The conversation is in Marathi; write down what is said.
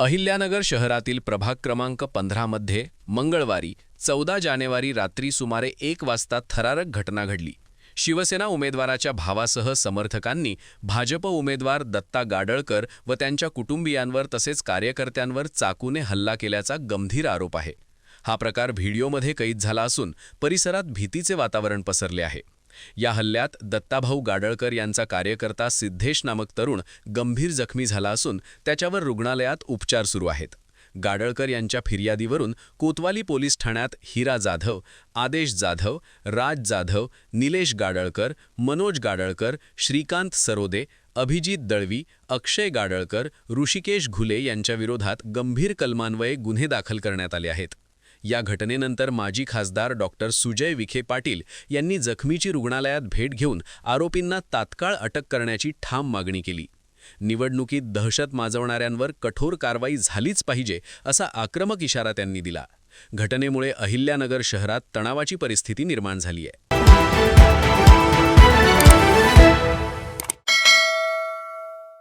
अहिल्यानगर शहरातील प्रभाग क्रमांक पंधरामध्ये मंगळवारी चौदा जानेवारी रात्री सुमारे एक वाजता थरारक घटना घडली. शिवसेना उमेदवाराच्या भावासह समर्थकांनी भाजप उमेदवार दत्ता गाडळकर व त्यांच्या कुटुंबियांवर तसेच कार्यकर्त्यांवर चाकूने हल्ला केल्याचा गंभीर आरोप आहे. हा प्रकार व्हिडिओमध्ये कैद झाला असून परिसरात भीतीचे वातावरण पसरले आहे. या हल्ल्यात दत्ताभाऊ गाडळकर यांचा कार्यकर्ता सिद्धेश नामक तरुण गंभीर जखमी झाला असून त्याच्यावर रुग्णालयात उपचार सुरू आहेत. गाडळकर यांच्या फिर्यादीवरून कोतवाली पोलीस ठाण्यात हिरा जाधव आदेश जाधव राज जाधव निलेश गाडळकर मनोज गाडळकर श्रीकांत सरोदे अभिजित दळवी अक्षय गाडळकर ऋषिकेश घुले यांच्याविरोधात गंभीर कलमान्वये गुन्हे दाखल करण्यात आले आहेत. या घटनेनंतर माजी खासदार डॉक्टर सुजय विखे पाटील यांनी जखमीची रुग्णालयात भेट घेऊन आरोपींना तात्काळ अटक करण्याची ठाम मागणी केली. निवडणुकीत दहशत माजवणाऱ्यांवर कठोर कारवाई झालीच पाहिजे असा आक्रमक इशारा त्यांनी दिला. घटनेमुळे अहिल्यानगर शहरात तणावाची परिस्थिती निर्माण झाली आहे.